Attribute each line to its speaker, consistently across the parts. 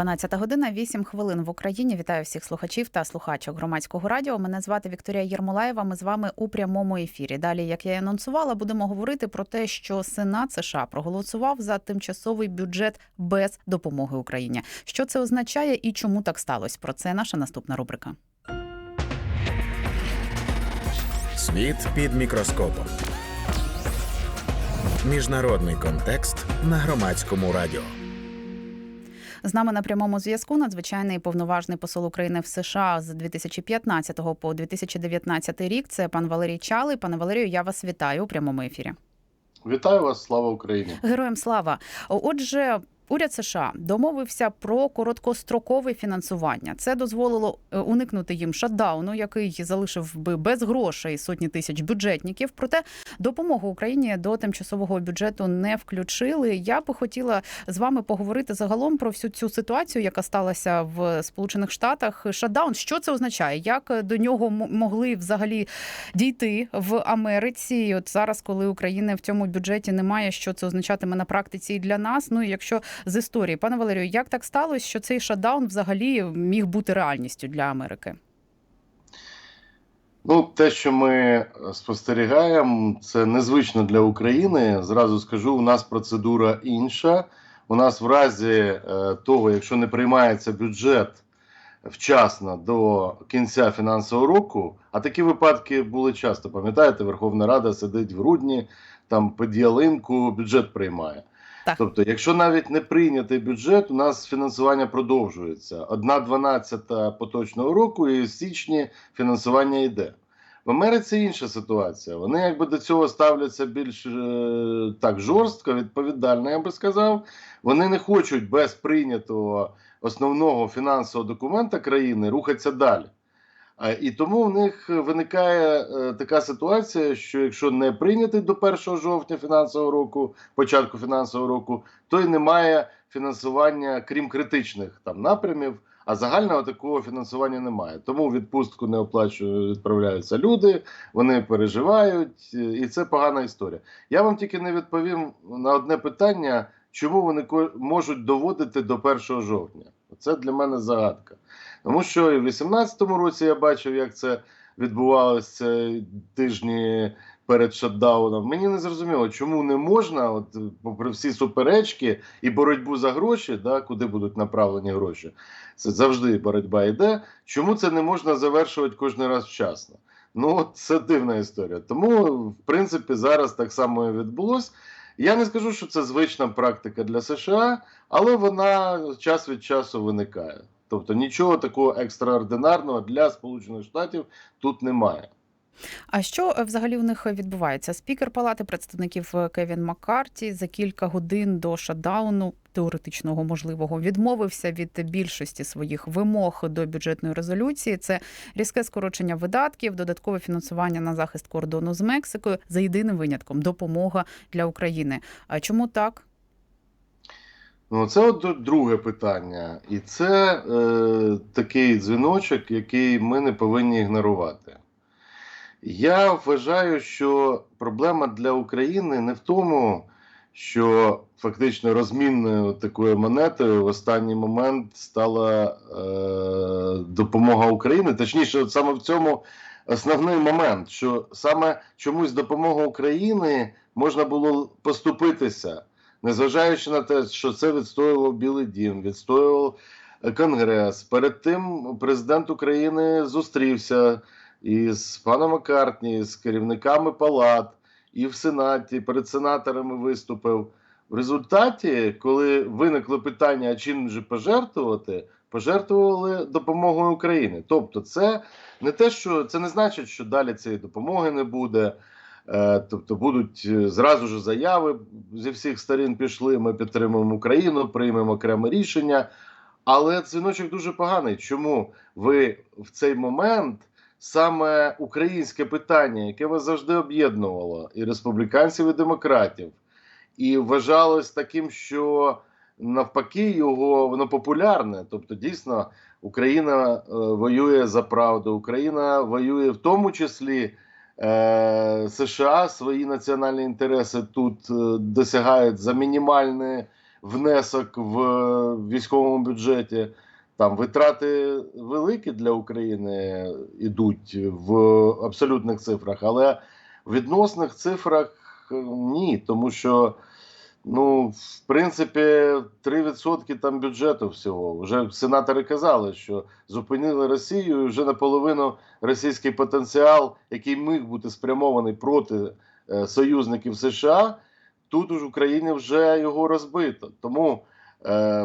Speaker 1: 12 година, 8 хвилин в Україні. Вітаю всіх слухачів та слухачок громадського радіо. Мене звати Вікторія Єрмолаєва. Ми з вами у прямому ефірі. Далі, як я і анонсувала, будемо говорити про те, що Сенат США проголосував за тимчасовий бюджет без допомоги Україні. Що це означає і чому так сталося? Про це наша наступна рубрика.
Speaker 2: Світ під мікроскопом. Міжнародний контекст на громадському радіо.
Speaker 1: З нами на прямому зв'язку надзвичайний повноважний посол України в США з 2015 по 2019 рік. Це пан Валерій Чалий. Пане Валерію, я вас вітаю у прямому ефірі.
Speaker 3: Вітаю вас, слава Україні!
Speaker 1: Героям слава. Отже. Уряд США домовився про короткострокове фінансування. Це дозволило е, уникнути їм шатдауну, який залишив би без грошей сотні тисяч бюджетників. Проте допомогу Україні до тимчасового бюджету не включили. Я би хотіла з вами поговорити загалом про всю цю ситуацію, яка сталася в Сполучених Штатах. Шатдаун, що це означає? Як до нього могли взагалі дійти в Америці? От зараз, коли України в цьому бюджеті немає, що це означатиме на практиці і для нас. Ну і якщо з історії, пане Валерію, як так сталося, що цей шатдаун взагалі міг бути реальністю для Америки?
Speaker 3: Ну, те, що ми спостерігаємо, це незвично для України. Зразу скажу, у нас процедура інша. У нас в разі е, того, якщо не приймається бюджет вчасно до кінця фінансового року, а такі випадки були часто. Пам'ятаєте, Верховна Рада сидить в грудні, там під ялинку бюджет приймає.
Speaker 1: Так.
Speaker 3: Тобто, якщо навіть не прийнятий бюджет, у нас фінансування продовжується. Одна дванадцята поточного року, і в січні фінансування йде. В Америці інша ситуація. Вони якби до цього ставляться більш е, так жорстко, відповідально, я би сказав. Вони не хочуть без прийнятого основного фінансового документа країни рухатися далі. І тому в них виникає е, така ситуація, що якщо не прийнятий до 1 жовтня фінансового року, початку фінансового року, то й немає фінансування, крім критичних там напрямів. А загального такого фінансування немає. Тому відпустку не оплачують, відправляються люди, вони переживають, і це погана історія. Я вам тільки не відповім на одне питання, чому вони можуть доводити до 1 жовтня. Це для мене загадка. Тому що і в 2018 році я бачив, як це відбувалося тижні перед шатдауном. Мені не зрозуміло, чому не можна, от попри всі суперечки і боротьбу за гроші, да, куди будуть направлені гроші. Це завжди боротьба йде. Чому це не можна завершувати кожен раз вчасно? Ну, це дивна історія. Тому, в принципі, зараз так само і відбулось. Я не скажу, що це звична практика для США, але вона час від часу виникає. Тобто нічого такого екстраординарного для Сполучених Штатів тут немає.
Speaker 1: А що е, взагалі у них відбувається? Спікер Палати представників е, Кевін Маккарті за кілька годин до шатдауну теоретичного можливого відмовився від більшості своїх вимог до бюджетної резолюції. Це різке скорочення видатків, додаткове фінансування на захист кордону з Мексикою за єдиним винятком допомога для України. А чому так?
Speaker 3: Ну, це от друге питання. І це е, такий дзвіночок, який ми не повинні ігнорувати. Я вважаю, що проблема для України не в тому, що фактично розмінною такою монетою в останній момент стала е, допомога України. Точніше, от саме в цьому основний момент, що саме чомусь допомога України можна було поступитися незважаючи на те, що це відстоював Білий Дім, відстоював Конгрес. Перед тим президент України зустрівся із паном Маккартні, з керівниками палат і в Сенаті, перед сенаторами виступив. В результаті, коли виникло питання, а чим же пожертвувати, пожертвували допомогою України. Тобто, це не те, що це не значить, що далі цієї допомоги не буде. Е, Тобто будуть е, зразу ж заяви зі всіх сторін пішли. Ми підтримуємо Україну, приймемо окреме рішення. Але дзвіночок дуже поганий. Чому ви в цей момент саме українське питання, яке вас завжди об'єднувало, і республіканців, і демократів, і вважалось таким, що навпаки його воно популярне. Тобто, дійсно, Україна е, воює за правду, Україна воює в тому числі. Е, США свої національні інтереси тут е, досягають за мінімальні внесок в е, військовому бюджеті. Там витрати великі для України йдуть в абсолютних цифрах, але в відносних цифрах е, ні, тому що ну, в принципі, 3% там бюджету всього. Вже сенатори казали, що зупинили Росію і вже наполовину російський потенціал, який міг бути спрямований проти е, союзників США, тут в Україні вже його розбито. Тому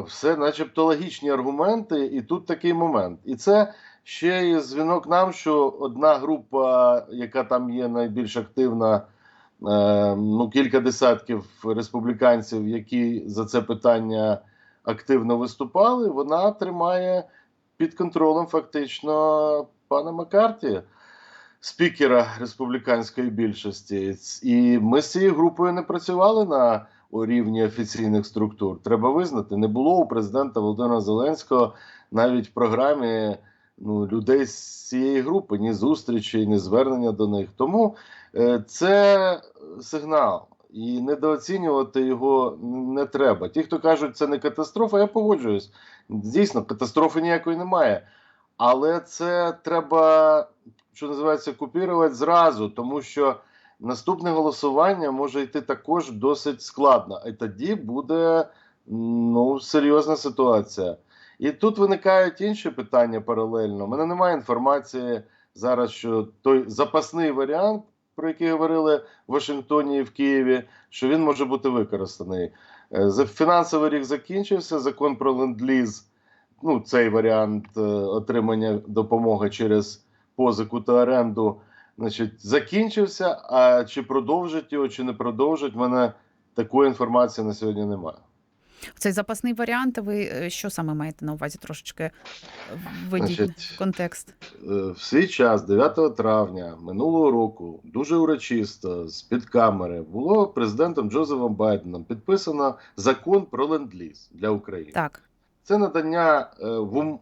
Speaker 3: все, начебто, логічні аргументи, і тут такий момент. І це ще є дзвінок нам, що одна група, яка там є найбільш активна, е, ну кілька десятків республіканців, які за це питання активно виступали, вона тримає під контролем фактично пана Маккарті, спікера республіканської більшості. І ми з цією групою не працювали на у рівні офіційних структур. Треба визнати, не було у президента Володимира Зеленського навіть в програмі ну, людей з цієї групи, ні зустрічі, ні звернення до них. Тому е, це сигнал. І недооцінювати його не треба. Ті, хто кажуть, це не катастрофа, я погоджуюсь. Дійсно, катастрофи ніякої немає. Але це треба, що називається, купірувати зразу, тому що наступне голосування може йти також досить складно. І тоді буде ну, серйозна ситуація. І тут виникають інші питання паралельно. У мене немає інформації зараз, що той запасний варіант, про який говорили в Вашингтоні і в Києві, що він може бути використаний. Е, фінансовий рік закінчився закон про ленд-ліз. Ну, цей варіант е, отримання допомоги через позику та оренду, значить, закінчився. А чи продовжить його, чи не продовжить, в мене такої інформації на сьогодні немає.
Speaker 1: Цей запасний варіант. Ви е, що саме маєте на увазі? Трошечки введіть
Speaker 3: Значить,
Speaker 1: контекст.
Speaker 3: Е, В свій час, 9 травня минулого року, дуже урочисто з під камери було президентом Джозефом Байденом підписано закон про ленд-ліз для України.
Speaker 1: Так.
Speaker 3: Це надання е,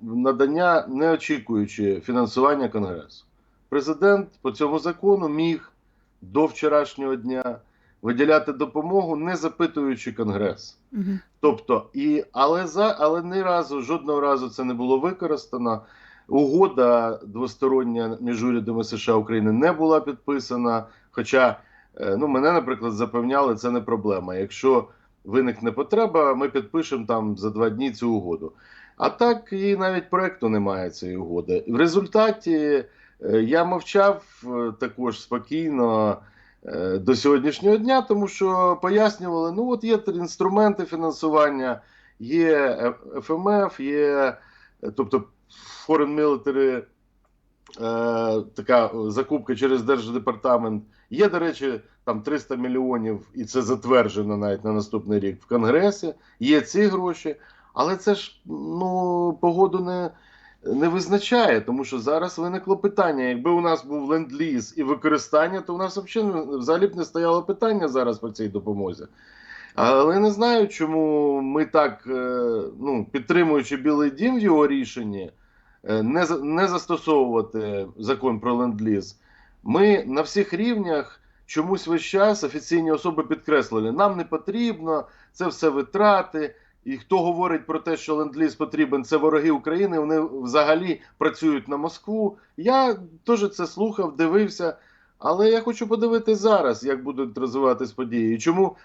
Speaker 3: надання, не очікуючи фінансування Конгресу. Президент по цьому закону міг до вчорашнього дня виділяти допомогу, не запитуючи Конгрес.
Speaker 1: Угу.
Speaker 3: Тобто, і, але, за, але ні разу, жодного разу це не було використано. Угода двостороння між урядами США України не була підписана. Хоча е, ну, мене, наприклад, запевняли, це не проблема. Якщо виникне потреба, ми підпишемо там за два дні цю угоду. А так і навіть проекту немає цієї угоди. В результаті я мовчав е, також спокійно е, до сьогоднішнього дня, тому що пояснювали: ну от є інструменти фінансування, є Е- ФМФ, є е, тобто Foreign Military, е, така закупка через Держдепартамент. Є, до речі, там 300 мільйонів, і це затверджено навіть на наступний рік в Конгресі. Є ці гроші, але це ж ну, погоду не, не визначає, тому що зараз виникло питання. Якби у нас був ленд-ліз і використання, то у нас взагалі, б не стояло питання зараз по цій допомозі. Але не знаю, чому ми так, е, ну, підтримуючи Білий Дім в його рішенні, е, не, не застосовувати закон про ленд-ліз, ми на всіх рівнях чомусь весь час офіційні особи підкреслили, нам не потрібно, це все витрати. І хто говорить про те, що ленд-ліз потрібен, це вороги України, вони взагалі працюють на Москву. Я теж це слухав, дивився. Але я хочу подивитися зараз, як будуть розвиватись події. І чому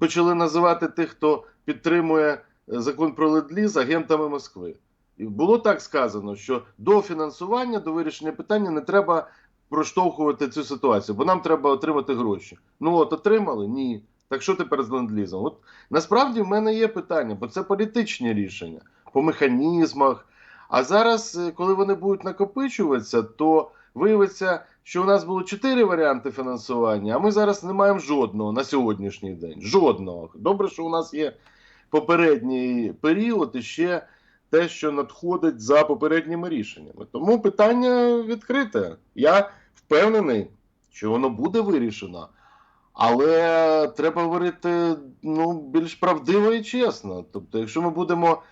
Speaker 3: почали називати тих, хто підтримує закон про ленд-ліз агентами Москви. І було так сказано, що до фінансування, до вирішення питання не треба проштовхувати цю ситуацію, бо нам треба отримати гроші. Ну от отримали? Ні. Так що тепер з ленд-лізом? От насправді в мене є питання, бо це політичні рішення по механізмах. А зараз, е, коли вони будуть накопичуватися, то виявиться, що у нас було чотири варіанти фінансування, а ми зараз не маємо жодного на сьогоднішній день. Жодного. Добре, що у нас є попередній період і ще те, що надходить за попередніми рішеннями. Тому питання відкрите. Я впевнений, що воно буде вирішено. Але треба говорити ну, більш правдиво і чесно. Тобто, якщо ми будемо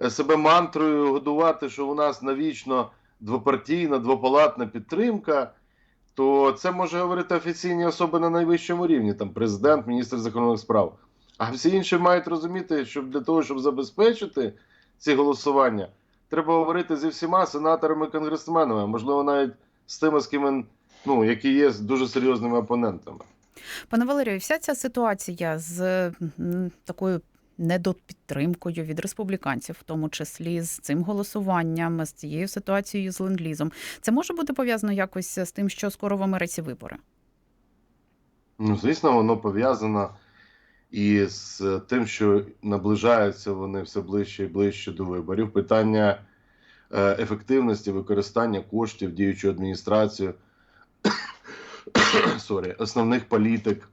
Speaker 3: е, себе мантрою годувати, що у нас навічно двопартійна, двопалатна підтримка, то це може говорити офіційні особи на найвищому рівні, там президент, міністр закордонних справ. А всі інші мають розуміти, що для того, щоб забезпечити ці голосування, треба говорити зі всіма сенаторами, конгресменами, можливо, навіть з тими, з ким ну, які є дуже серйозними опонентами.
Speaker 1: Пане Валерію, вся ця ситуація з такою недопідтримкою від республіканців, в тому числі з цим голосуванням, з цією ситуацією з ленд-лізом, це може бути пов'язано якось з тим, що скоро в Америці вибори?
Speaker 3: Ну, звісно, воно пов'язано і з тим, що наближаються вони все ближче і ближче до виборів. Питання е, ефективності використання коштів діючої адміністрації, сорі, основних політик,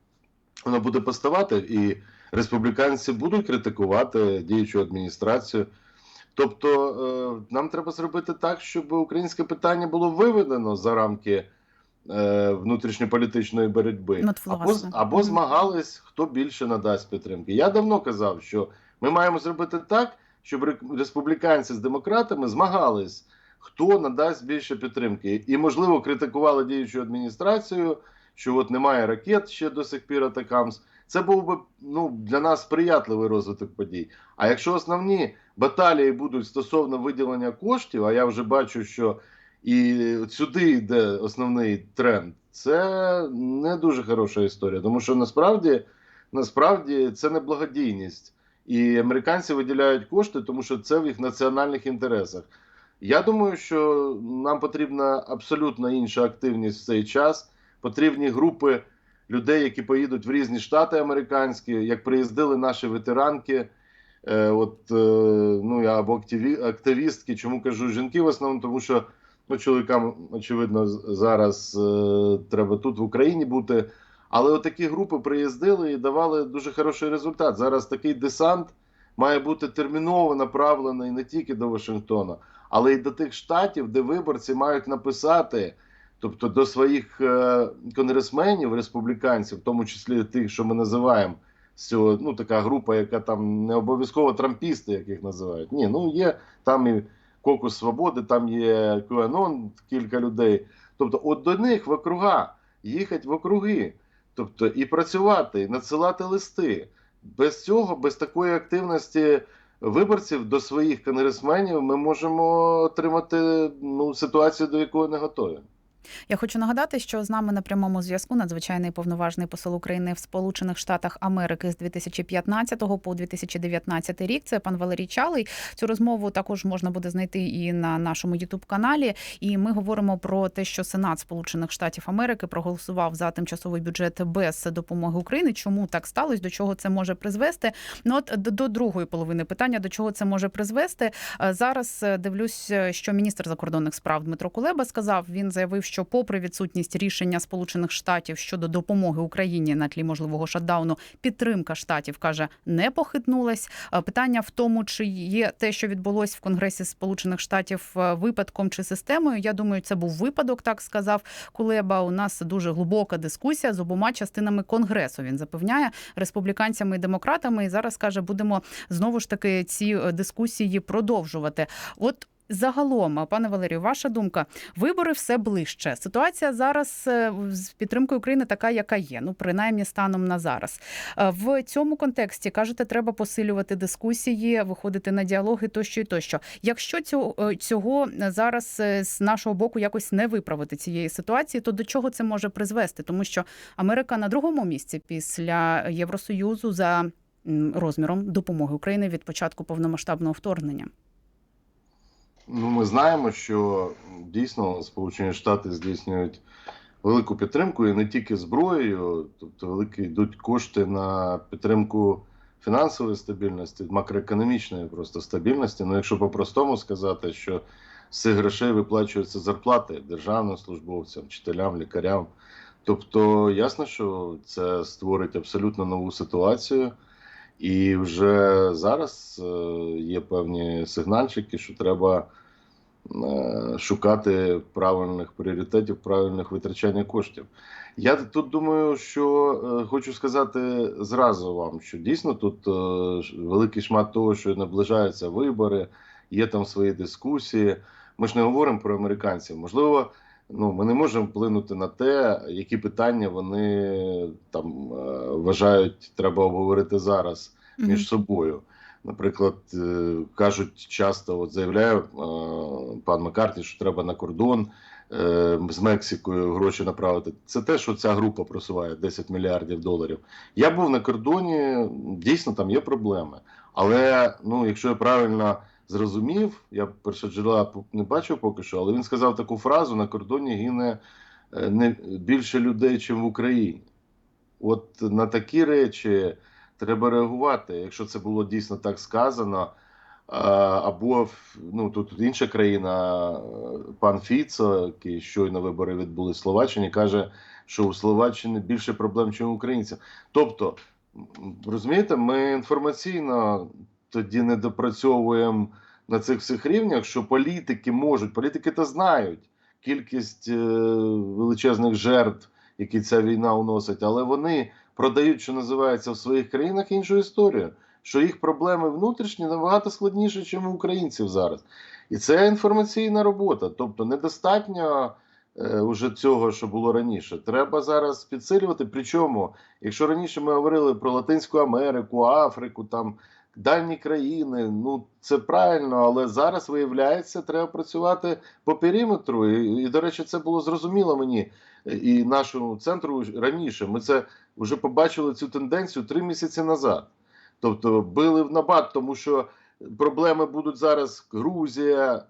Speaker 3: воно буде поставати, і республіканці будуть критикувати діючу адміністрацію. Тобто, е, нам треба зробити так, щоб українське питання було виведено за рамки е, внутрішньополітичної боротьби. Або, або змагались, хто більше надасть підтримки. Я давно казав, що ми маємо зробити так, щоб ре- республіканці з демократами змагались, хто надасть більше підтримки. І, можливо, критикували діючу адміністрацію, що от немає ракет ще до сих пір атакамс. Це був би ну, для нас сприятливий розвиток подій. А якщо основні баталії будуть стосовно виділення коштів, а я вже бачу, що і сюди йде основний тренд. Це не дуже хороша історія, тому що насправді, насправді це не благодійність. І американці виділяють кошти, тому що це в їх національних інтересах. Я думаю, що нам потрібна абсолютно інша активність в цей час. Потрібні групи людей, які поїдуть в різні штати американські, як приїздили наші ветеранки. Е, от, е, ну, я або активі, активістки. Чому кажу жінки в основному, тому що ну, чоловікам, очевидно, зараз е, треба тут в Україні бути. Але отакі групи приїздили і давали дуже хороший результат. Зараз такий десант має бути терміново направлений не тільки до Вашингтона, але й до тих штатів, де виборці мають написати, тобто до своїх е, конгресменів, республіканців, в тому числі тих, що ми називаємо цього, ну така група, яка там не обов'язково трампісти, як їх називають. Ні, ну є там і Кокус Свободи, там є QAnon, кілька людей. Тобто, от до них в округа, їхати в округи, тобто і працювати, і надсилати листи. Без цього, без такої активності виборців до своїх конгресменів, ми можемо отримати ну, ситуацію, до якої не готові.
Speaker 1: Я хочу нагадати, що з нами на прямому зв'язку надзвичайний повноважний посол України в Сполучених Штатах Америки з 2015 по 2019 рік. Це пан Валерій Чалий. Цю розмову також можна буде знайти і на нашому Ютуб каналі. І ми говоримо про те, що Сенат Сполучених Штатів Америки проголосував за тимчасовий бюджет без допомоги України. Чому так сталося? До чого це може призвести? Ну от до, до другої половини питання, до чого це може призвести. Е, Зараз е, дивлюсь, е, що міністр закордонних справ Дмитро Кулеба сказав. Він заявив, що, попри відсутність рішення Сполучених Штатів щодо допомоги Україні на тлі можливого шатдауну, підтримка штатів каже не похитнулась. Е, Питання в тому, чи є те, що відбулось в Конгресі Сполучених Штатів е, випадком чи системою. Я думаю, це був випадок, так сказав Кулеба. У нас дуже глибока дискусія з обома частинами конгресу. Він запевняє республіканцями і демократами. І зараз каже, будемо знову ж таки ці е, дискусії продовжувати. От. Загалом, пане Валерію, ваша думка, вибори все ближче. Ситуація зараз е, з підтримкою України така, яка є. Ну, принаймні, станом на зараз. Е, В цьому контексті кажете, треба посилювати дискусії, виходити на діалоги тощо і тощо. Якщо цього, цього зараз е, з нашого боку якось не виправити цієї ситуації, то до чого це може призвести? Тому що Америка на другому місці після Євросоюзу за розміром допомоги України від початку повномасштабного вторгнення.
Speaker 3: Ну, ми знаємо, що дійсно Сполучені Штати здійснюють велику підтримку і не тільки зброєю, тобто великі йдуть кошти на підтримку фінансової стабільності, макроекономічної просто стабільності. Ну, якщо по-простому сказати, що з цих грошей виплачуються зарплати державним службовцям, вчителям, лікарям. Тобто, ясно, що це створить абсолютно нову ситуацію. І вже зараз е, є певні сигнальчики, що треба шукати правильних пріоритетів, правильних витрачання коштів. Я тут думаю, що е, хочу сказати зразу вам, що дійсно тут е, великий шмат того, що наближаються вибори, є там свої дискусії. Ми ж не говоримо про американців. Можливо, Ну, ми не можемо вплинути на те, які питання вони там е, вважають, треба обговорити зараз між собою. Наприклад, е, кажуть часто, от заявляє е, пан Маккарті, що треба на кордон е, з Мексикою гроші направити. Це те, що ця група просуває 10 мільярдів доларів. Я був на кордоні, дійсно там є проблеми. Але ну, якщо я правильно зрозумів, я першоджерела не бачив поки що, але він сказав таку фразу: на кордоні гине не більше людей, ніж в Україні. От на такі речі треба реагувати. Якщо це було дійсно так сказано, або ну тут інша країна, пан Фіцо, який щойно вибори відбули в Словаччині, каже, що у Словаччині більше проблем, ніж у українців. Тобто, розумієте, ми інформаційно тоді не допрацьовуємо на цих всіх рівнях, що політики можуть, політики то знають кількість е, величезних жертв, які ця війна уносить, але вони продають, що називається, в своїх країнах іншу історію. Що їх проблеми внутрішні набагато складніші, ніж у українців зараз. І це інформаційна робота. Тобто недостатньо е, уже цього, що було раніше. Треба зараз підсилювати. Причому, якщо раніше ми говорили про Латинську Америку, Африку, там дальні країни, ну це правильно, але зараз виявляється, треба працювати по периметру. І, і до речі, це було зрозуміло мені е, і нашому центру раніше. Ми це вже побачили цю тенденцію три місяці назад. Тобто били в набат, тому що проблеми будуть зараз Грузія,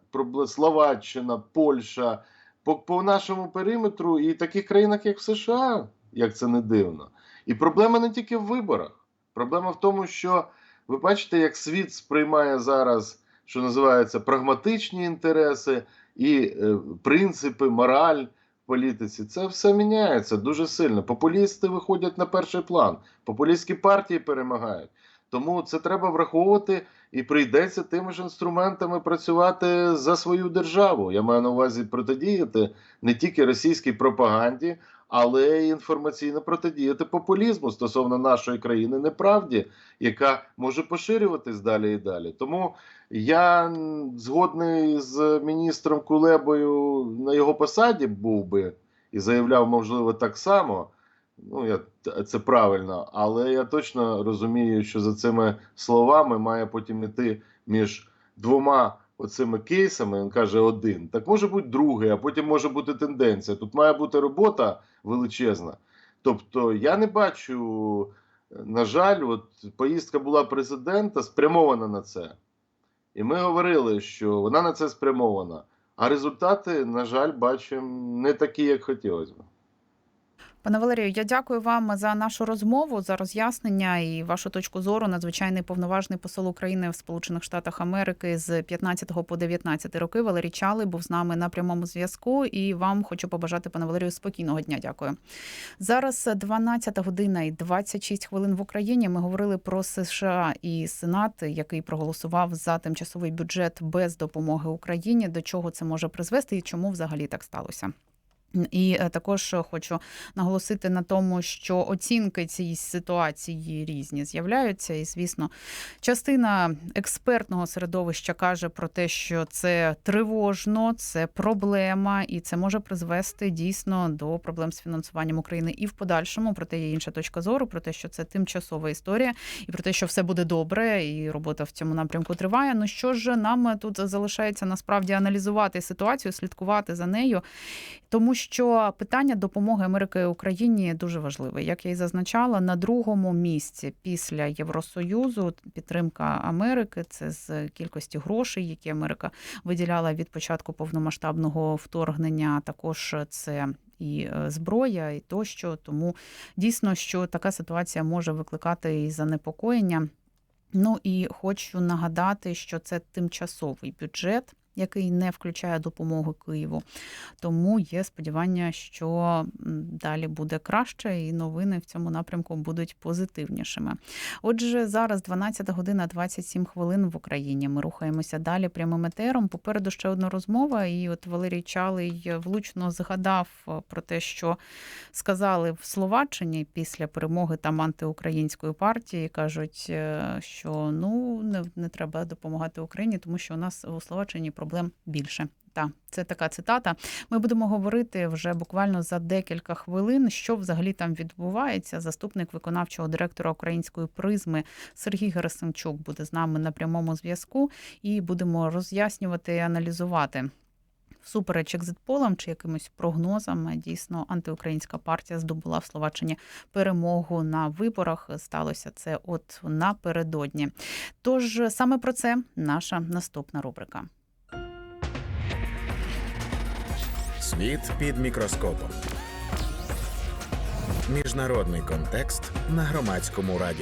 Speaker 3: Словаччина, Польща по, по нашому периметру і таких країнах, як в США, як це не дивно. І проблема не тільки в виборах. Проблема в тому, що ви бачите, як світ сприймає зараз, що називається, прагматичні інтереси і е, принципи, мораль політиці. Це все міняється дуже сильно. Популісти виходять на перший план, популістські партії перемагають. Тому це треба враховувати і прийдеться тими ж інструментами працювати за свою державу. Я маю на увазі протидіяти не тільки російській пропаганді, але інформаційно протидіяти популізму стосовно нашої країни неправді, яка може поширюватись далі і далі. Тому я згодний з міністром Кулебою на його посаді був би і заявляв, можливо, так само. Ну, я, це правильно, але я точно розумію, що за цими словами має потім іти між двома оцими кейсами. Він каже один. Так може бути другий, а потім може бути тенденція. Тут має бути робота величезна. Тобто, я не бачу, на жаль, от поїздка була президента спрямована на це. І ми говорили, що вона на це спрямована. А результати, на жаль, бачимо не такі, як хотілося б.
Speaker 1: Пане Валерію, я дякую вам за нашу розмову, за роз'яснення і вашу точку зору. Надзвичайний повноважний посол України в Сполучених Штатах Америки з 15 по 19 роки. Валерій Чалий був з нами на прямому зв'язку. І вам хочу побажати, пане Валерію, спокійного дня. Дякую. Зараз 12 година і 26 хвилин в Україні. Ми говорили про США і Сенат, який проголосував за тимчасовий бюджет без допомоги Україні. До чого це може призвести і чому взагалі так сталося? І е, також хочу наголосити на тому, що оцінки цієї ситуації різні з'являються. І, звісно, частина експертного середовища каже про те, що це тривожно, це проблема, і це може призвести дійсно до проблем з фінансуванням України і в подальшому. Проте є інша точка зору, про те, що це тимчасова історія, і про те, що все буде добре, і робота в цьому напрямку триває. Ну що ж, нам тут залишається насправді аналізувати ситуацію, слідкувати за нею, тому що питання допомоги Америки Україні дуже важливе. Як я і зазначала, на другому місці після Євросоюзу підтримка Америки це з кількості грошей, які Америка виділяла від початку повномасштабного вторгнення. Також це і е, зброя, і тощо. Тому дійсно, що така ситуація може викликати і занепокоєння. Ну і хочу нагадати, що це тимчасовий бюджет який не включає допомогу Києву. Тому є сподівання, що далі буде краще, і новини в цьому напрямку будуть позитивнішими. Отже, зараз 12 година 27 хвилин в Україні. Ми рухаємося далі прямим етером. Попереду ще одна розмова. І от Валерій Чалий влучно згадав е, про те, що сказали в Словаччині після перемоги там антиукраїнської партії. кажуть, е, що ну не, не треба допомагати Україні, тому що у нас у Словаччині проблем більше. Та це така цитата. Ми будемо говорити вже буквально за декілька хвилин, що взагалі там відбувається. Заступник виконавчого директора української призми Сергій Герасимчук буде з нами на прямому зв'язку, і будемо роз'яснювати і аналізувати. Всупереч екзитполам чи якимось прогнозам, дійсно антиукраїнська партія здобула в Словаччині перемогу на виборах. Сталося це от напередодні. Тож саме про це наша наступна рубрика.
Speaker 2: Світ під мікроскопом. Міжнародний контекст на громадському радіо.